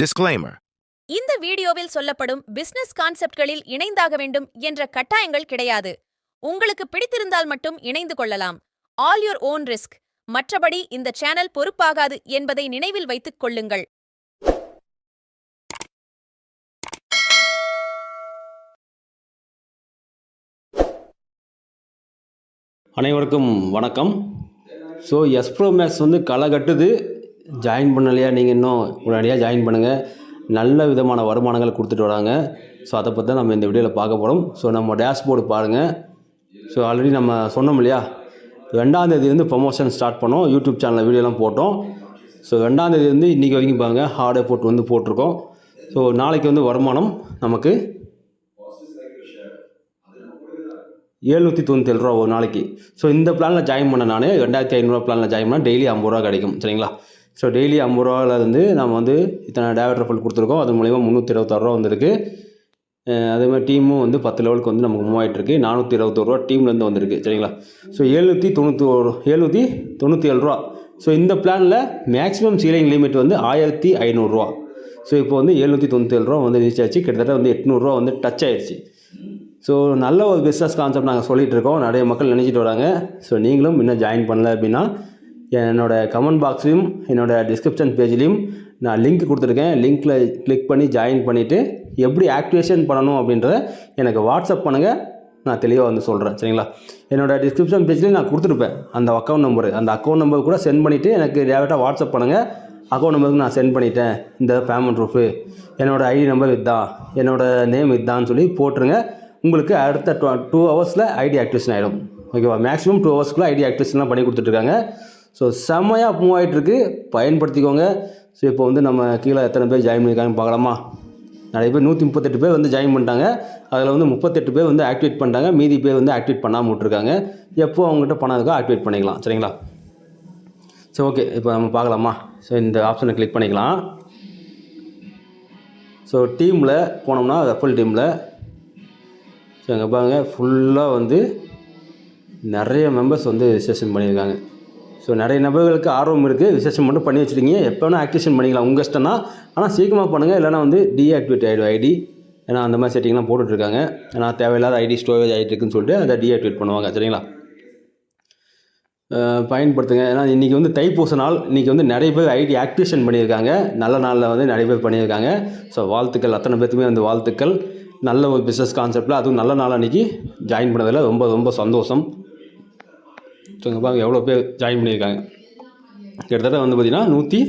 Disclaimer. இந்த வீடியோவில் சொல்லப்படும் பிசினஸ் கான்செப்ட்களில் இணைந்தாக வேண்டும் என்ற கட்டாயங்கள் கிடையாது. உங்களுக்கு பிடித்திருந்தால் மட்டும் இணைந்து கொள்ளலாம். ஆல் யுவர் ஓன் ரிஸ்க் மற்றபடி இந்த சேனல் பொறுப்பாகாது என்பதை நினைவில் வைத்துக் கொள்ளுங்கள். அனைவருக்கும் வணக்கம். ஸோ எஸ்ப்ரோ மேக்ஸ் வந்து களை கட்டுது. ஜாயின் பண்ணலையா? நீங்கள் இன்னும் உடனடியாக ஜாயின் பண்ணுங்கள் நல்ல விதமான வருமானங்களை கொடுத்துட்டு வராங்க. ஸோ அதை பற்றி தான் நம்ம இந்த வீடியோவில் பார்க்க போகிறோம் ஸோ நம்ம டேஷ்போர்டு பாருங்கள் ஸோ ஆல்ரெடி நம்ம சொன்னோம் இல்லையா? ரெண்டாந்தேதிலேருந்து ப்ரொமோஷன் ஸ்டார்ட் பண்ணோம். யூடியூப் சேனலில் வீடியோலாம் போட்டோம். ஸோ ரெண்டாந்தேதிலேருந்து இன்றைக்கி வரைக்கும் பாருங்கள் ஹார்ட் எஃபோர்ட் வந்து போட்டிருக்கோம். ஸோ நாளைக்கு வந்து வருமானம் நமக்கு எழுநூற்றி தொண்ணூத்தேழு ரூபா ஒரு நாளைக்கு. ஸோ இந்த பிளானில் ஜாயின் பண்ண நான் ரெண்டாயிரத்தி ஐநூறுரூவா பிளானில் ஜாயின் பண்ணால் டெய்லி ஐம்பது ரூபா கிடைக்கும். சரிங்களா? ஸோ டெய்லி ஐம்பது ரூபாவிலேருந்து நம்ம வந்து இத்தனை டேவட் ஃபுல் கொடுத்துருக்கோம். அது மூலிமா முந்நூற்றி இருபத்தாறுரூவா வந்திருக்கு. அதேமாதிரி அதே மாதிரி டீமும் வந்து பத்து லெவலுக்கு வந்து நமக்கு மூவ் நானூற்றி இருபத்தோரு டீம்லேருந்து வந்திருக்கு. சரிங்களா? ஸோ எழுநூற்றி தொண்ணூற்றி ஒரு எழுநூற்றி தொண்ணூற்றி ஏழு ரூபா. ஸோ இந்த பிளானில் மேக்ஸிமம் சீலிங் லிமிட் வந்து ஆயிரத்தி ஐநூறுரூவா ஸோ இப்போ வந்து எழுநூற்றி தொண்ணூற்றேழு ரூபா வந்து ரீச் ஆச்சு. கிட்டத்தட்ட வந்து எட்நூறுரூவா வந்து டச் ஆயிடுச்சு. ஸோ நல்ல ஒரு பிஸ்னஸ் கான்செப்ட் நாங்கள் சொல்லிகிட்டு இருக்கோம் நிறைய மக்கள் நினச்சிட்டு வராங்க. ஸோ நீங்களும் இன்னும் ஜாயின் பண்ணல அப்படின்னா என்னோட கமெண்ட் பாக்ஸ்லையும் என்னோட டிஸ்கிரிப்ஷன் பேஜ்லேயும் நான் லிங்க் கொடுத்துருக்கேன். லிங்க்கில் கிளிக் பண்ணி ஜாயின் பண்ணிவிட்டு எப்படி ஆக்டிவேஷன் பண்ணணும் அப்படின்றத எனக்கு வாட்ஸ்அப் பண்ணுங்கள் நான் தெளிவாக வந்து சொல்கிறேன் சரிங்களா? என்னோடய டிஸ்கிரிப்ஷன் பேஜ்லேயும் நான் கொடுத்துருப்பேன். அந்த அக்கௌண்ட் நம்பரு அந்த அக்கௌண்ட் நம்பர் கூட சென்ட் பண்ணிவிட்டு எனக்கு டேரெக்டாக வாட்ஸ்அப் பண்ணுங்கள் அக்கௌண்ட் நம்பருக்கு நான் சென்ட் பண்ணிட்டேன். இந்த பேமெண்ட் ப்ரூஃபு என்னோடய ஐடி நம்பர் இதுதான் என்னோடய நேம் இதுதான்னு சொல்லி போட்டுருங்க. உங்களுக்கு அடுத்த டூ டூ ஹவர்ஸில் ஐடி ஆக்டிவேஷன் ஆகிடும் ஓகேவா மேக்ஸிமம் டூ ஹவர்ஸ்க்குள்ளே ஐடி ஆக்டிவேஷன்லாம் பண்ணி கொடுத்துட்ருக்காங்க ஸோ செம்மையாக மூவ் ஆகிட்டுருக்கு பயன்படுத்திக்கோங்க. ஸோ இப்போ வந்து நம்ம கீழே எத்தனை பேர் ஜாயின் பண்ணியிருக்காங்க பார்க்கலாமா? நிறைய பேர் நூற்றி முப்பத்தெட்டு பேர் வந்து ஜாயின் பண்ணிட்டாங்க. அதில் வந்து முப்பத்தெட்டு பேர் வந்து ஆக்டிவேட் பண்ணிட்டாங்க. மீதி பேர் வந்து ஆக்டிவேட் பண்ணாமல் விட்ருக்காங்க எப்போ அவங்ககிட்ட பணம் இருக்கோ ஆக்டிவேட் பண்ணிக்கலாம். சரிங்களா? ஸோ ஓகே இப்போ நம்ம பார்க்கலாமா? ஸோ இந்த ஆப்ஷனை கிளிக் பண்ணிக்கலாம். ஸோ டீமில் போனோம்னா ஃபுல் டீமில் ஸோ அங்கே பாருங்கள் ஃபுல்லாக வந்து நிறைய மெம்பர்ஸ் வந்து ரிஜிஸ்ட்ரேஷன் பண்ணியிருக்காங்க. ஸோ நிறைய நபர்களுக்கு ஆர்வம் இருக்குது விசேஷம் மட்டும் பண்ணி வச்சுருக்கீங்க எப்போ வேணால் ஆக்டிவேஷன் பண்ணிக்கலாம். உங்கள் இஷ்டம் தான் ஆனால் சீக்கிரமாக பண்ணுங்கள் இல்லைனா வந்து டீஆக்டிவேட் ஆகிடும் ஐடி ஏன்னா அந்த மாதிரி செட்டிங்லாம் போட்டுட்ருக்காங்க. ஏன்னா தேவையில்லாத ஐடி ஸ்டோரேஜ் ஆகிட்டு இருக்குன்னு சொல்லிட்டு அதை டீஆக்டிவேட் பண்ணுவாங்க. சரிங்களா? பயன்படுத்துங்க. ஏன்னா இன்றைக்கி வந்து தைப்பூச நாள் இன்றைக்கி வந்து நிறைய பேர் ஐடி ஆக்டிவேஷன் பண்ணியிருக்காங்க. நல்ல நாளில் வந்து நிறைய பேர் பண்ணியிருக்காங்க. ஸோ வாழ்த்துக்கள். அத்தனை பேர்த்துமே வந்து வாழ்த்துக்கள். நல்ல ஒரு பிஸ்னஸ் கான்செப்டில் அதுவும் நல்ல நாள் அன்றைக்கி ஜாயின் பண்ணதில் ரொம்ப ரொம்ப சந்தோஷம். பாருங்கள் இங்கே பாருங்க எவ்வளோ பேர் ஜாயின் பண்ணியிருக்காங்க. கிட்டத்தட்ட வந்து பார்த்திங்கன்னா நூற்றி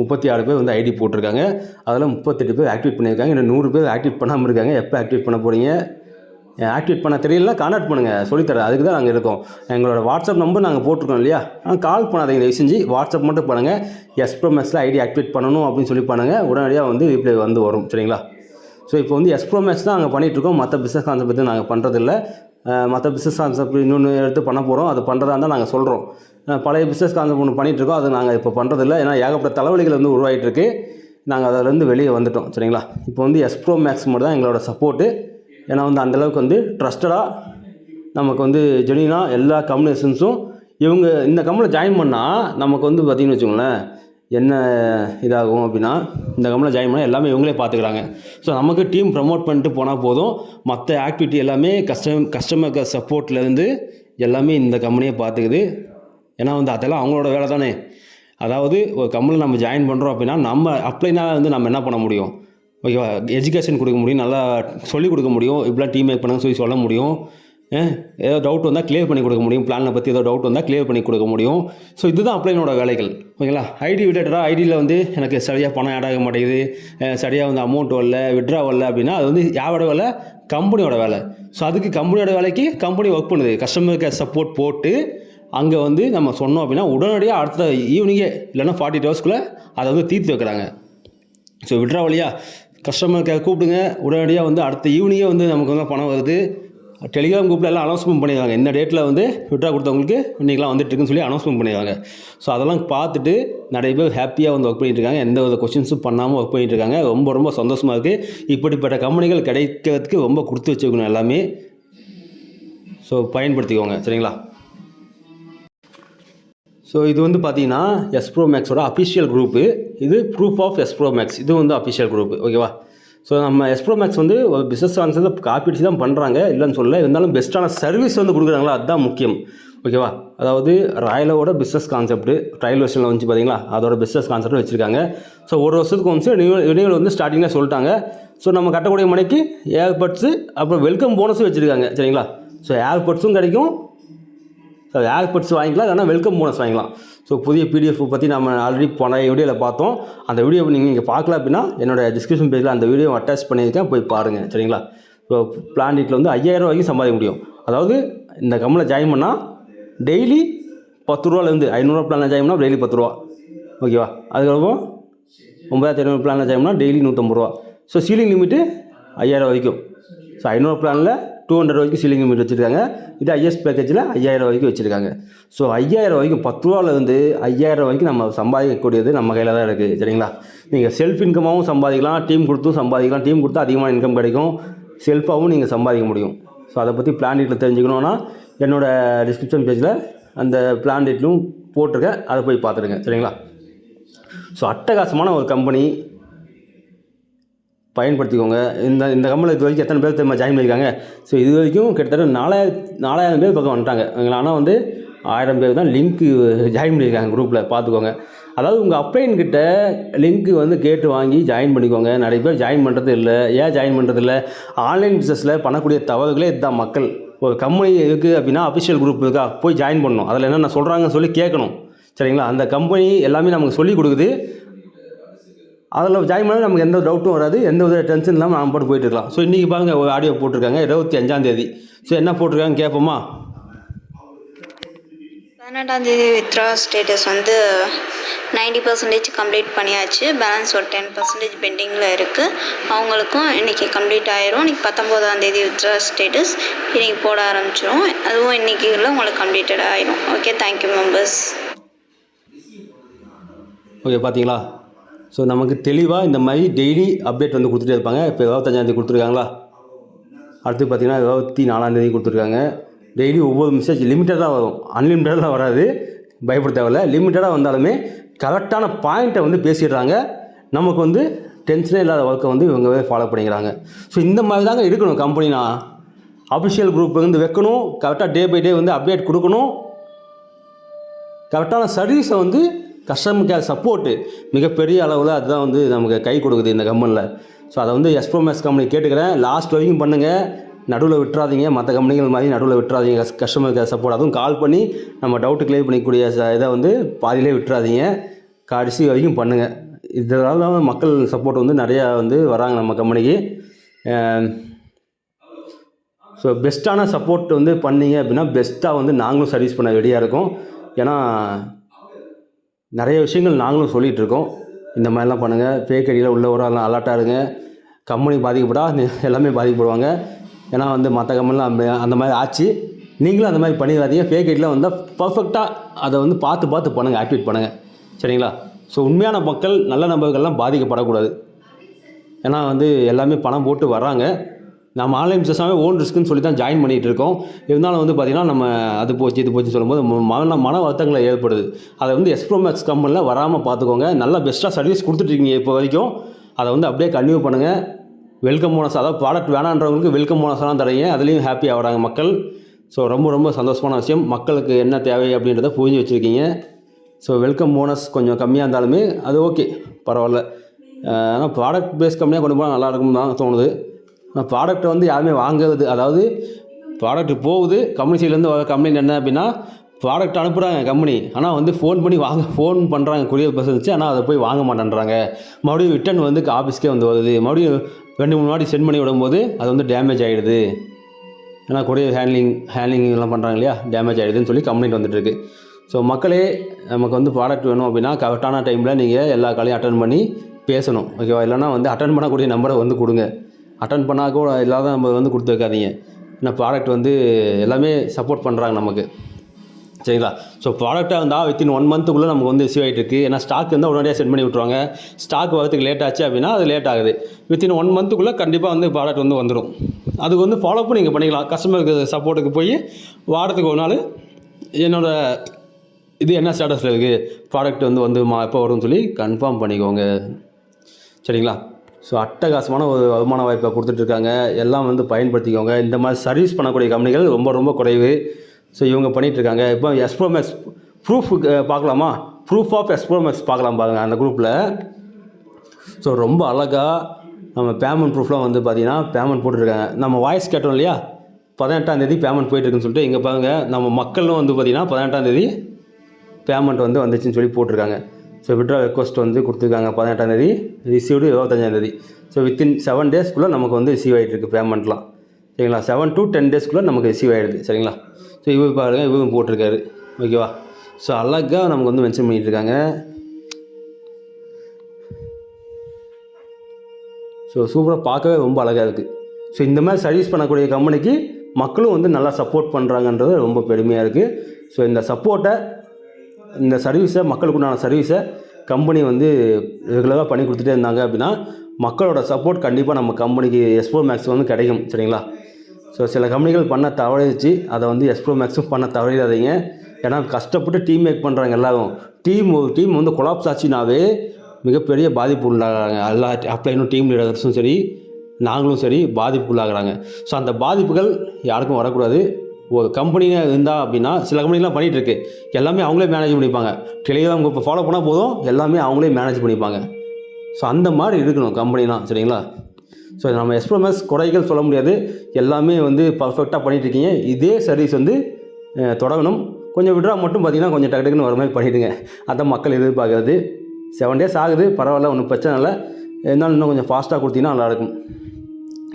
முப்பத்தி ஆறு பேர் வந்து ஐடி போட்டிருக்காங்க. அதில் முப்பத்தெட்டு பேர் ஆக்டிவேட் பண்ணியிருக்காங்க. இன்னும் நூறு பேர் ஆக்டிவேட் பண்ணாமல் இருக்காங்க. எப்போ ஆக்டிவேட் பண்ண போகிறீங்க ஆக்டிவேட் பண்ண தெரியலனா கான்டாக்ட் பண்ணுங்கள் சொல்லித்தரேன். அதுக்கு தான் நாங்கள் இருக்கோம். எங்களோட வாட்ஸ்அப் நம்பர் நாங்கள் போட்டிருக்கோம் இல்லையா? ஆனால் கால் பண்ணாதீங்க. தயவு செஞ்சு வாட்ஸ்அப் மட்டும் பண்ணுங்கள் எஸ்ப்ரோமேக்ஸில் ஐடி ஆக்டிவேட் பண்ணணும் அப்படின்னு சொல்லி பண்ணுங்கள் உடனடியாக வந்து ரீப்ளை வந்து வரும். சரிங்களா? ஸோ இப்போ வந்து எஸ்ப்ரோ மேக்ஸ் தான் நாங்கள் பண்ணிகிட்ருக்கோம் மற்ற பிஸ்னஸ் கான்செப்ட் பற்றி நாங்கள் பண்ணுறதில்ல மற்ற பிஸ்னஸ் கான்செப்ட் இன்னொன்று எடுத்து பண்ண போகிறோம் அது பண்ணுறதா இருந்தால் நாங்கள் சொல்கிறோம் பழைய பிஸ்னஸ் கான்செப்ட் ஒன்று பண்ணிகிட்ருக்கோம் அது நாங்கள் இப்போ பண்ணுறதில்ல ஏன்னா ஏகப்பட்ட தலைவலிகள் வந்து உருவாகிட்டுருக்கு நாங்கள் அதிலேருந்து வெளியே வந்துட்டோம். சரிங்களா? இப்போ வந்து எஸ்ப்ரோ மேக்ஸ் மட்டும் தான் எங்களோட சப்போர்ட்டு ஏன்னா வந்து அந்தளவுக்கு வந்து ட்ரஸ்டடாக நமக்கு வந்து ஜெனினா எல்லா கம்யூனிகேஷன்ஸும் இவங்க இந்த கம்பெனியில் ஜாயின் பண்ணால் நமக்கு வந்து பார்த்திங்கன்னு வச்சுக்கோங்களேன் என்ன இதாகும் அப்படின்னா இந்த கம்பெனியில் ஜாயின் பண்ணால் எல்லாமே இவங்களே பார்த்துக்கிறாங்க. ஸோ நமக்கு டீம் ப்ரமோட் பண்ணிட்டு போனால் போதும். மற்ற ஆக்டிவிட்டி எல்லாமே கஸ்டம் கஸ்டமர் சப்போர்ட்லேருந்து எல்லாமே இந்த கம்பெனியே பார்த்துக்குது. ஏன்னா வந்து அதெல்லாம் அவங்களோட வேலை தானே. அதாவது ஒரு கம்பெனியில் நம்ம ஜாயின் பண்ணுறோம் அப்படின்னா நம்ம அப்ளைனா வந்து நம்ம என்ன பண்ண முடியும்? ஓகேவா? எஜுகேஷன் கொடுக்க முடியும் நல்லா சொல்லிக் கொடுக்க முடியும். இப்படிலாம் டீம் மேக் பண்ணுங்க சொல்லி சொல்ல முடியும். ஏதோ டவுட் வந்தால் கிளியர் பண்ணி கொடுக்க முடியும். பிளானை பற்றி ஏதோ டவுட் வந்தால் கிளியர் பண்ணி கொடுக்க முடியும். ஸோ இதுதான் அப்ளைனோட வேலைகள். ஓகேங்களா ஐடி ரிலேட்டடாக ஐடியில் வந்து எனக்கு சரியாக பணம் ஆட் ஆக மாட்டேங்குது. சரியாக வந்து அமௌண்ட் வரல விட்ரா வரல அப்படின்னா அது வந்து யாரோட வேலை? கம்பெனியோட வேலை. ஸோ அதுக்கு கம்பெனியோட வேலைக்கு கம்பெனி ஒர்க் பண்ணுது. கஸ்டமர் கேர் சப்போர்ட் போட்டு அங்கே வந்து நம்ம சொன்னோம் அப்படின்னா உடனடியாக அடுத்த ஈவினிங்கே இல்லைன்னா ஃபார்ட்டி ஹவர்ஸ்க்குள்ளே அதை வந்து தீர்த்து வைக்கிறாங்க. ஸோ விட்ரா வழியா கஸ்டமர் கேர் கூப்பிடுங்க. உடனடியாக வந்து அடுத்த ஈவினிங்கே வந்து நமக்கு வந்து பணம் வருது. டெலிகிராம் குரூப்பில் எல்லாம் அனௌன்ஸ்மெண்ட் பண்ணிடுவாங்க. இந்த டேட்டில் வந்து விட்ரா கொடுத்தவங்களுக்கு இன்றைக்கெலாம் வந்துட்டு இருக்குன்னு சொல்லி அனௌன்ஸ்மெண்ட் பண்ணிடுவாங்க. ஸோ அதெல்லாம் பார்த்துட்டு நிறைய பேர் ஹாப்பியாக வந்து ஒர்க் பண்ணிட்டு இருக்காங்க. எந்த வித கொஷின்ஸும் பண்ணாமல் ஒர்க் பண்ணிட்டு இருக்காங்க. ரொம்ப ரொம்ப சந்தோஷமாக இருக்குது இப்படிப்பட்ட கம்பெனிகள் கிடைக்கிறதுக்கு ரொம்ப கொடுத்து வச்சுக்கணும் எல்லாமே. ஸோ பயன்படுத்திக்கோங்க. சரிங்களா? ஸோ இது வந்து பார்த்தீங்கன்னா எஸ்ப்ரோ மேக்ஸோட அஃபிஷியல் குரூப்பு இது ப்ரூஃப் ஆஃப் எஸ்ப்ரோ மேக்ஸ் இது வந்து அஃபிஷியல் குரூப் ஓகேவா ஸோ நம்ம எஸ்ப்ரோ மேக்ஸ் வந்து ஒரு பிஸ்னஸ் கான்செப்ட் காப்பீடு தான் பண்ணுறாங்க இல்லைன்னு சொல்லல. இருந்தாலும் பெஸ்ட்டான சர்வீஸ் வந்து கொடுக்குறாங்களா? அதுதான் முக்கியம். ஓகேவா அதாவது ராயலோட பிஸ்னஸ் கான்செப்ட் ட்ரையல் வருஷனில் வந்து பார்த்தீங்களா அதோட பிஸ்னஸ் கான்செப்ட் வச்சுருக்காங்க. ஸோ ஒரு வருஷத்துக்கு வந்து ரினியூவல் வந்து ஸ்டார்டிங்கில் சொல்லிட்டாங்க. ஸோ நம்ம கட்டக்கூடிய மணிக்கு ஏர்பட்ஸு அப்புறம் வெல்கம் போனஸும் வச்சுருக்காங்க. சரிங்களா? ஸோ ஏர்பட்ஸும் கிடைக்கும். ஸோ ஏர்பட்ஸ் வாங்கிக்கலாம் இல்லைனா வெல்கம் போனஸ் வாங்கிக்கலாம். ஸோ புதிய பிடிஎஃப் பற்றி நம்ம ஆல்ரெடி போன வீடியோவில் பார்த்தோம். அந்த வீடியோ நீங்கள் இங்கே பார்க்கல அப்படின்னா என்னோடய டிஸ்கிரிப்ஷன் பேஜில் அந்த வீடியோ அட்டாச் பண்ணியிருக்கேன். போய் பாருங்கள் சரிங்களா? ஸோ பிளான் டீட்டில் வந்து ஐயாயிரம் ரூபாய்க்கு சம்பாதிக்க முடியும். அதாவது இந்த கம்பெனியில் ஜாயின் பண்ணால் டெய்லி பத்து ரூபாலேருந்து ஐநூறுரூவா பிளானில் ஜாயின் பண்ணால் டெய்லி பத்து ரூபா. ஓகேவா அதுக்கப்புறம் ஒம்பதாயிரத்தி ஐநூறு பிளானில் ஜாயின் பண்ணால் டெய்லி நூற்றம்பது ரூபா. ஸோ சீலிங் லிமிட்டு ஐயாயிரம் வரைக்கும் ஸோ ஐநூறு பிளானில் டூ ஹண்ட்ரட் வரைக்கும் சீலிங் லிமிட் வச்சுருக்காங்க. இது ஐஎஸ் பேக்கேஜில் ஐயாயிரம் வரைக்கும் வச்சுருக்காங்க. ஸோ ஐயாயிரம் வரைக்கும் பத்து ரூபாலேருந்து ஐயாயிரம் வரைக்கும் நம்ம சம்பாதிக்கக்கூடியது நம்ம கையில் தான் இருக்குது சரிங்களா? நீங்கள் செல்ஃப் இன்கமாகவும் சம்பாதிக்கலாம். டீம் கொடுத்தும் சம்பாதிக்கலாம். டீம் கொடுத்தா அதிகமான இன்கம் கிடைக்கும். செல்ஃபாகவும் நீங்கள் சம்பாதிக்க முடியும். ஸோ அதை பற்றி பிளான் டீட்டில் தெரிஞ்சுக்கணுன்னா என்னோடய டிஸ்கிரிப்ஷன் பேஜில் அந்த பிளான் டீட்லும் போட்டிருக்கேன். அதை போய் பார்த்துருங்க சரிங்களா? ஸோ அட்டகாசமான ஒரு கம்பெனி பயன்படுத்திக்கோங்க. இந்த இந்த கம்பெனியில் இது வரைக்கும் எத்தனை பேர் தெரியுமா ஜாயின் பண்ணியிருக்காங்க? ஸோ இது வரைக்கும் கிட்டத்தட்ட நாலாயிரம் நாலாயிரம் பேர் பக்கம் வந்துட்டாங்க. ஆனால் வந்து ஆயிரம் பேர் தான் லிங்க்கு ஜாயின் பண்ணியிருக்காங்க குரூப்பில் பார்த்துக்கோங்க. அதாவது உங்கள் அப்ளைன் கிட்ட லிங்க்கு வந்து கேட்டு வாங்கி ஜாயின் பண்ணிக்கோங்க. நிறைய பேர் ஜாயின் பண்ணுறது இல்லை. ஏன் ஜாயின் பண்ணுறது இல்லை? ஆன்லைன் பிஸ்னஸில் பண்ணக்கூடிய தவறுகளே இதுதான் மக்கள். ஒரு கம்பெனி இருக்குது அப்படின்னா அஃபிஷியல் குரூப் இருக்கா போய் ஜாயின் பண்ணணும். அதில் என்னென்ன சொல்கிறாங்கன்னு சொல்லி கேட்கணும். சரிங்களா? அந்த கம்பெனி எல்லாமே நமக்கு சொல்லிக் கொடுக்குது. அதில் ஜாயின் பண்ணால் நமக்கு எந்த டவுட்டும் வராது. எந்த வித டென்ஷன் இல்லாமல் நாம் பாட்டு போயிட்டு இருக்கலாம். ஸோ இன்றைக்கி பாருங்க ஒரு ஆடியோ போட்டிருக்காங்க. இருபத்தி அஞ்சாந்தேதி ஸோ என்ன போட்டிருக்காங்க கேட்போமா? பதினெட்டாம் தேதி வித்ரா ஸ்டேட்டஸ் வந்து நைன்டி பர்சன்டேஜ் கம்ப்ளீட் பண்ணியாச்சு. பேலன்ஸ் ஒரு டென் பர்சன்டேஜ் பெண்டிங்கில் இருக்குது அவங்களுக்கும் இன்றைக்கி கம்ப்ளீட் ஆயிரும். இன்றைக்கி பத்தொம்போதாம் தேதி வித்ரா ஸ்டேட்டஸ் இன்றைக்கி போட ஆரம்பிச்சிரும். அதுவும் இன்றைக்கி இல்லை உங்களுக்கு கம்ப்ளீட்டட் ஆயிரும். Okay thank you members okay பார்த்தீங்களா ஸோ நமக்கு தெளிவாக இந்த மாதிரி டெய்லி அப்டேட் வந்து கொடுத்துட்டே இருப்பாங்க. இப்போ இருபத்தஞ்சாந்தேதி கொடுத்துருக்காங்களா? அடுத்து பார்த்தீங்கன்னா இருபத்தி நாலாந்தேதி கொடுத்துருக்காங்க. டெய்லி ஒவ்வொரு மெசேஜ் லிமிட்டடாக வரும். அன்லிமிட்டடாக வராது. பயப்பட தேவையில்ல. லிமிட்டடாக வந்தாலுமே கரெக்டான பாயிண்ட்டை வந்து பேசிடுறாங்க. நமக்கு வந்து டென்ஷனே இல்லாத ஒர்க்கை வந்து இவங்க ஃபாலோ பண்ணிக்கிறாங்க. ஸோ இந்த மாதிரி தாங்க இருக்கணும் கம்பெனினா அஃபிஷியல் குரூப் வந்து வைக்கணும். கரெக்டாக டே பை டே வந்து அப்டேட் கொடுக்கணும். கரெக்டான சர்வீஸை வந்து கஸ்டமர் கேர் சப்போர்ட்டு மிகப்பெரிய அளவில் அதுதான் வந்து நமக்கு கை கொடுக்குது இந்த கம்பெனியில் ஸோ அதை வந்து எஸ்ப்ரோமேக்ஸ் கம்பெனி கேட்டுக்கிறேன். லாஸ்ட் வரைக்கும் பண்ணுங்கள் நடுவில் விட்டுறாதீங்க. மற்ற கம்பெனிகள் மாதிரி நடுவில் விட்டுறாதீங்க. கஸ்டமர் கேர் சப்போர்ட் அதுவும் கால் பண்ணி நம்ம டவுட்டு கிளியர் பண்ணிக்கக்கூடிய இதை வந்து பாதியிலே விட்டுறாதீங்க. கடைசி வரைக்கும் பண்ணுங்கள் இதனால தான் மக்கள் சப்போர்ட் வந்து நிறையா வந்து வராங்க நம்ம கம்பெனிக்கு ஸோ பெஸ்ட்டான சப்போர்ட் வந்து பண்ணீங்க அப்படின்னா பெஸ்ட்டாக வந்து நாங்களும் சர்வீஸ் பண்ண ரெடியாக இருக்கோம். ஏன்னா நிறைய விஷயங்கள் நாங்களும் சொல்லிகிட்டு இருக்கோம் இந்த மாதிரிலாம் பண்ணுங்கள் ஃபேக் ஐடியில் உள்ள ஒரு அலர்ட்டாக இருங்க. கம்பெனி பாதிக்கப்படா எல்லாமே பாதிக்கப்படுவாங்க. ஏன்னா வந்து மற்ற கம்பெனிலாம் அந்த- அந்த மாதிரி ஆச்சு. நீங்களும் அந்த மாதிரி பண்ணிடாதீங்க. ஃபேக் ஐடியில் வந்தால் பர்ஃபெக்டாக அதை வந்து பார்த்து பார்த்து பண்ணுங்கள் ஆக்டிவேட் பண்ணுங்கள் சரிங்களா? ஸோ உண்மையான மக்கள் நல்ல நபர்கள்லாம் பாதிக்கப்படக்கூடாது. ஏன்னா வந்து எல்லாமே பணம் போட்டு வராங்க நம்ம ஆன்லைன் பிஸ்னஸாகவே ஓன் ரிஸ்க்குன்னு சொல்லி தான் ஜாயின் பண்ணிகிட்டு இருக்கோம் இருந்தாலும் வந்து பார்த்திங்கன்னா நம்ம அது போச்சு இது போச்சு சொல்லும்போது மன மன வருத்தங்களை ஏற்படுது. அதை வந்து எக்ஸ்ப்ரோமேக்ஸ் கம்பெனியில் வராமல் பார்த்துக்கோங்க நல்லா பெஸ்ட்டாக சர்வீஸ் கொடுத்துட்ருக்கீங்க இப்போ வரைக்கும். அதை வந்து அப்படியே கன்டினியூ பண்ணுங்கள் வெல்கம் போனஸ் அதாவது ப்ராடக்ட் வேணான்றவங்களுக்கு வெல்கம் போனஸ்லாம் தரீங்க அதுலேயும் ஹாப்பி ஆகிறாங்க மக்கள். ஸோ ரொம்ப ரொம்ப சந்தோஷமான விஷயம். மக்களுக்கு என்ன தேவை அப்படின்றத புரிஞ்சு வச்சுருக்கீங்க. ஸோ வெல்கம் போனஸ் கொஞ்சம் கம்மியாக இருந்தாலுமே அது ஓகே பரவாயில்ல. ஆனால் ப்ராடக்ட் பேஸ் கம்மியாக கொண்டு போனால் நல்லா இருக்கும்னு தான் தோணுது. ப்ராடக்ட்டை வந்து யாருமே வாங்குறது அதாவது ப்ராடக்ட் போகுது கம்பெனி சைட்லேருந்து வர கம்ப்ளைண்ட் என்ன அப்படின்னா ப்ராடக்ட் அனுப்புகிறாங்க கம்பெனி ஆனால் வந்து ஃபோன் பண்ணி வாங்க ஃபோன் பண்ணுறாங்க கொரியர் பஸ் இருந்துச்சு ஆனால் அதை போய் வாங்க மாட்டேன்றாங்க. மறுபடியும் ரிட்டன் வந்து ஆஃபீஸ்க்கே வந்து வருது. மறுபடியும் ரெண்டு மூணு வாட்டி சென்ட் பண்ணி விடும்போது அது வந்து டேமேஜ் ஆகிடுது ஏன்னா கொரியர் ஹேண்ட்லிங் ஹேண்ட்லிங் எல்லாம் பண்ணுறாங்க இல்லையா? டேமேஜ் ஆகிடுதுன்னு சொல்லி கம்ப்ளைண்ட் வந்துட்டு இருக்கு ஸோ மக்களே நமக்கு வந்து ப்ராடக்ட் வேணும் அப்படின்னா கரெக்டான டைமில் நீங்கள் எல்லா காலையும் அட்டன் பண்ணி பேசணும். ஓகேவா இல்லைன்னா வந்து அட்டன் பண்ணக்கூடிய நம்பரை வந்து கொடுங்க. அட்டன் பண்ணால் கூட இல்லாத நம்ம வந்து கொடுத்து வைக்காதீங்க ஏன்னா ப்ராடக்ட் வந்து எல்லாமே சப்போர்ட் பண்ணுறாங்க நமக்கு. சரிங்களா? ஸோ ப்ராடக்ட்டாக இருந்தால் வித்தின் ஒன் மந்த்துக்குள்ளே நமக்கு வந்து ரிசீவ் ஆகிட்டு இருக்குது ஏன்னா ஸ்டாக் இருந்தால் உடனடியாக சென்ட் பண்ணி விட்ருவாங்க ஸ்டாக் வரதுக்கு லேட் ஆச்சு அப்படின்னா அது லேட் ஆகுது. வித்தின் ஒன் மந்த்துக்குள்ளே கண்டிப்பாக வந்து ப்ராடக்ட் வந்து வந்துடும் அதுக்கு வந்து ஃபாலோ நீங்கள் பண்ணிக்கலாம். கஸ்டமருக்கு சப்போர்ட்டுக்கு போய் வாரத்துக்கு ஒரு நாள் என்னோடய இது என்ன ஸ்டேட்டஸில் இருக்குது ப்ராடக்ட் வந்து வந்து மா எப்போ வரும்னு சொல்லி கன்ஃபார்ம் பண்ணிக்கோங்க. சரிங்களா? ஸோ அட்டகாசமான ஒரு வருமான வாய்ப்பை கொடுத்துட்ருக்காங்க. எல்லாம் வந்து பயன்படுத்திக்கோங்க. இந்த மாதிரி சர்வீஸ் பண்ணக்கூடிய கம்பெனிகள் ரொம்ப ரொம்ப குறைவு. ஸோ இவங்க பண்ணிகிட்ருக்காங்க இப்போ எஸ்ப்ரோமேக்ஸ் ப்ரூஃப் பார்க்கலாமா? ப்ரூஃப் ஆஃப் எஸ்ப்ரோமேக்ஸ் பார்க்கலாம் பாருங்கள் அந்த குரூப்பில் ஸோ ரொம்ப அழகாக நம்ம பேமெண்ட் ப்ரூஃப்லாம் வந்து பார்த்திங்கன்னா பேமெண்ட் போட்டுருக்காங்க நம்ம வாய்ஸ் கேட்டோம் இல்லையா? பதினெட்டாம் தேதி பேமெண்ட் போயிட்டுருக்குன்னு சொல்லிட்டு இங்கே பாருங்கள் நம்ம மக்களும் வந்து பார்த்தீங்கன்னா பதினெட்டாம் தேதி பேமெண்ட் வந்து வந்துச்சுன்னு சொல்லி போட்டிருக்காங்க. ஸோ விட்ரா ரெக்வஸ்ட் வந்து கொடுத்துருக்காங்க பதினெட்டாம் தேதி. ரிசீவ்டு இருபத்தஞ்சாந்தேதி ஸோ வித்தின் செவன் டேஸ்க்குள்ளே நமக்கு வந்து ரிசீவ் ஆகிட்டுருக்கு பேமெண்ட்லாம் சரிங்களா? செவன் டு டென் டேஸ்க்குள்ளே நமக்கு ரிசீவ் ஆகிடுது சரிங்களா? ஸோ இவர் பாருங்க இவரும் போட்டிருக்காரு. ஓகேவா ஸோ அழகாக நமக்கு வந்து மென்ஷன் பண்ணிகிட்ருக்காங்க இருக்காங்க ஸோ சூப்பராக பார்க்கவே ரொம்ப அழகாக இருக்குது ஸோ இந்த மாதிரி சர்வீஸ் பண்ணக்கூடிய கம்பெனிக்கு மக்களும் வந்து நல்லா சப்போர்ட் பண்ணுறாங்கன்றது ரொம்ப பெருமையாக இருக்குது ஸோ இந்த சப்போர்ட்டை இந்த சர்வீஸை மக்களுக்கு உண்டான சர்வீஸை கம்பெனி வந்து ரெகுலராக பண்ணி கொடுத்துட்டே இருந்தாங்க அப்படின்னா மக்களோட சப்போர்ட் கண்டிப்பாக நம்ம கம்பெனிக்கு எஸ்போ மேக்ஸ் வந்து கிடைக்கும் சரிங்களா? ஸோ சில கம்பெனிகள் பண்ண தவறிச்சு அதை வந்து எஸ்போ மேக்ஸும் பண்ண தவறிடாதீங்க. ஏன்னா கஷ்டப்பட்டு டீம் மேக் பண்ணுறாங்க எல்லாரும். டீம் ஒரு டீம் வந்து கொலாப்ஸ் ஆச்சுனாவே மிகப்பெரிய பாதிப்பு உள்ளாகிறாங்க எல்லா அப்ளைனும் டீம் லீடர்ஸும் சரி நாங்களும் சரி பாதிப்பு உள்ளாகிறாங்க ஸோ அந்த பாதிப்புகள் யாருக்கும் வரக்கூடாது. ஒரு கம்பெனியாக இருந்தால் அப்படின்னா சில கம்பெனிலாம் பண்ணிகிட்டு இருக்கு. எல்லாமே அவங்களே மேனேஜ் பண்ணிப்பாங்க. டெலிகிராம் குரூப்பை ஃபாலோ பண்ணால் போதும் எல்லாமே அவங்களே மேனேஜ் பண்ணிப்பாங்க. ஸோ அந்த மாதிரி இருக்கணும் கம்பெனிலாம் சரிங்களா? ஸோ நம்ம எஸ்பிரமஸ் குறைகள் சொல்ல முடியாது. எல்லாமே வந்து பர்ஃபெக்டாக பண்ணிகிட்ருக்கீங்க இருக்கீங்க. இதே சர்வீஸ் வந்து தொடங்கணும். கொஞ்சம் விட்ரா மட்டும் பார்த்தீங்கன்னா கொஞ்சம் டக்கு டக்குன்னு வர மாதிரி பண்ணிவிடுங்க அதான் மக்கள் எதிர்பார்க்குறது. செவன் டேஸ் ஆகுது பரவாயில்ல ஒன்றும் பிரச்சனை இல்லை. இருந்தாலும் இன்னும் கொஞ்சம் ஃபாஸ்ட்டாக கொடுத்தீங்கன்னா நல்லாயிருக்கும்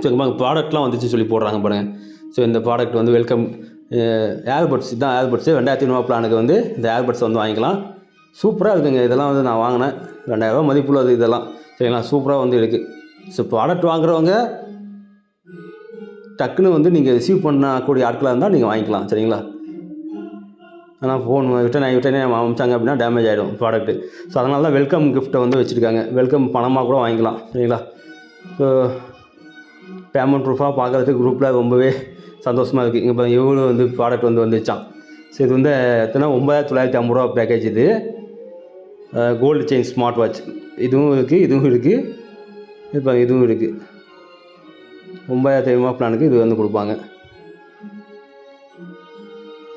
ஸோ ப்ராடக்ட்லாம் வந்துச்சு சொல்லி போடுறாங்க பாருங்கள் ஸோ இந்த ப்ராடக்ட் வந்து வெல்கம் ஏர்பட்ஸ் இதுதான் ஏர்பட்ஸு ரெண்டாயிரத்தி ஐநூறுவா பிளானுக்கு வந்து இந்த ஏர்பட்ஸ் வந்து வாங்கிக்கலாம். சூப்பராக இருக்குங்க. இதெல்லாம் வந்து நான் வாங்கினேன். ரெண்டாயிரரூவா மதிப்புள்ளது இதெல்லாம். சரிங்களா? சூப்பராக வந்து இருக்குது ஸோ ப்ராடக்ட் வாங்குறவங்க டக்குன்னு வந்து நீங்கள் ரிசீவ் பண்ணக்கூடிய ஆட்களாக இருந்தால் நீங்கள் வாங்கிக்கலாம். சரிங்களா? ஆனால் ஃபோன் ரிட்டன் ஆகி ரிட்டன் அமிச்சாங்க அப்படின்னா டேமேஜ் ஆகிடும் ப்ராடக்ட்டு ஸோ அதனால தான் வெல்கம் கிஃப்ட்டை வந்து வச்சுருக்காங்க. வெல்கம் பணமாக கூட வாங்கிக்கலாம். சரிங்களா? ஸோ பேமெண்ட் ப்ரூஃபாக பார்க்குறதுக்கு குரூப்பில் ரொம்பவே சந்தோஷமாக இருக்குது இங்கே இப்போ இவ்வளோ வந்து ப்ராடக்ட் வந்து வந்துச்சான் ஸோ இது வந்து எத்தனை ஒம்பதாயிரத்தி தொள்ளாயிரத்தி ஐம்பது ரூபா பேக்கேஜ் இது. கோல்டு செயின் ஸ்மார்ட் வாட்ச் இதுவும் இருக்குது இதுவும் இருக்குது இப்போ இதுவும் இருக்குது ஒம்பதாயிரத்தி ஐநூறுவா பிளானுக்கு இது வந்து கொடுப்பாங்க.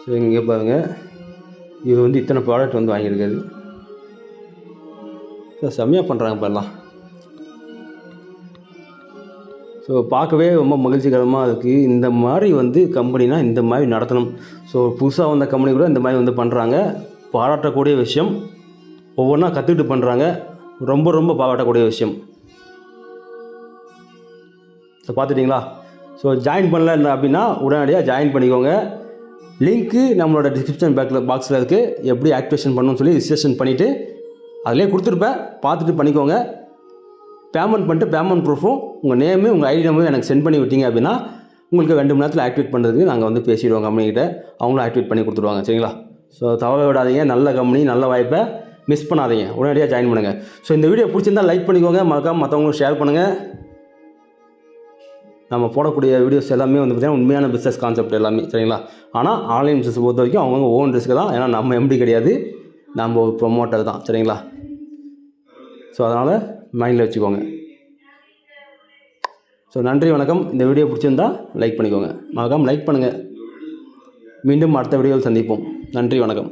ஸோ இங்கே பாருங்கள் இது வந்து இத்தனை ப்ராடக்ட் வந்து வாங்கியிருக்காரு. ஸோ செம்மையாக பண்ணுறாங்க பாருலாம். ஸோ பார்க்கவே ரொம்ப மகிழ்ச்சிகரமாக இருக்குது இந்த மாதிரி வந்து கம்பெனினா இந்த மாதிரி நடத்தணும். ஸோ புதுசாக வந்த கம்பெனி கூட இந்த மாதிரி வந்து பண்ணுறாங்க பாராட்டக்கூடிய விஷயம். ஒவ்வொன்றா கற்றுக்கிட்டு பண்ணுறாங்க ரொம்ப ரொம்ப பாராட்டக்கூடிய விஷயம். ஸோ பார்த்துட்டிங்களா? ஸோ ஜாயின் பண்ணல அப்படின்னா உடனடியாக ஜாயின் பண்ணிக்கோங்க. லிங்க்கு நம்மளோட டிஸ்கிரிப்ஷன் பேக்கில் பாக்ஸில் இருக்குது எப்படி ஆக்டிவேஷன் பண்ணணும்னு சொல்லி ரிஜிஸ்ட்ரேஷன் பண்ணிவிட்டு அதிலே கொடுத்துருப்பேன். பார்த்துட்டு பண்ணிக்கோங்க. பேமெண்ட் பண்ணிட்டு பேமெண்ட் ப்ரூஃபும் உங்கள் நேமு உங்கள் ஐடி நம்பரும் எனக்கு சென்ட் பண்ணி விட்டீங்க அப்படின்னா உங்களுக்கு ரெண்டு மணி நேரத்தில் ஆக்டிவேட் பண்ணுறதுக்கு நாங்கள் வந்து பேசிடுவோம் கம்பெனிக்கிட்ட அவங்களும் ஆக்டிவேட் பண்ணி கொடுத்துருவாங்க சரிங்களா? ஸோ தவற விடாதீங்க நல்ல கம்பெனி நல்ல வாய்ப்பை மிஸ் பண்ணாதீங்க. உடனடியாக ஜாயின் பண்ணுங்கள் ஸோ இந்த வீடியோ பிடிச்சிருந்தா லைக் பண்ணிக்கோங்க மறக்காம மற்றவங்களும் ஷேர் பண்ணுங்கள் நம்ம போடக்கூடிய வீடியோஸ் எல்லாமே வந்து பார்த்திங்கன்னா உண்மையான பிஸ்னஸ் கான்செப்ட் எல்லாமே சரிங்களா? ஆனால் ஆன்லைன் பிஸ்னஸ் பொறுத்த வரைக்கும் அவங்கவுங்க ஓன் ரிஸ்க்கு தான். ஏன்னா நம்ம எம்டி கிடையாது. நம்ம ஒரு ப்ரொமோட்டர் தான் சரிங்களா? ஸோ அதனால் மைண்டில் வச்சுக்கோங்க. ஸோ நன்றி வணக்கம். இந்த வீடியோ பிடிச்சிருந்தா லைக் பண்ணிக்கோங்க. மகம் லைக் பண்ணுங்கள் மீண்டும் அடுத்த வீடியோவில் சந்திப்போம். நன்றி வணக்கம்.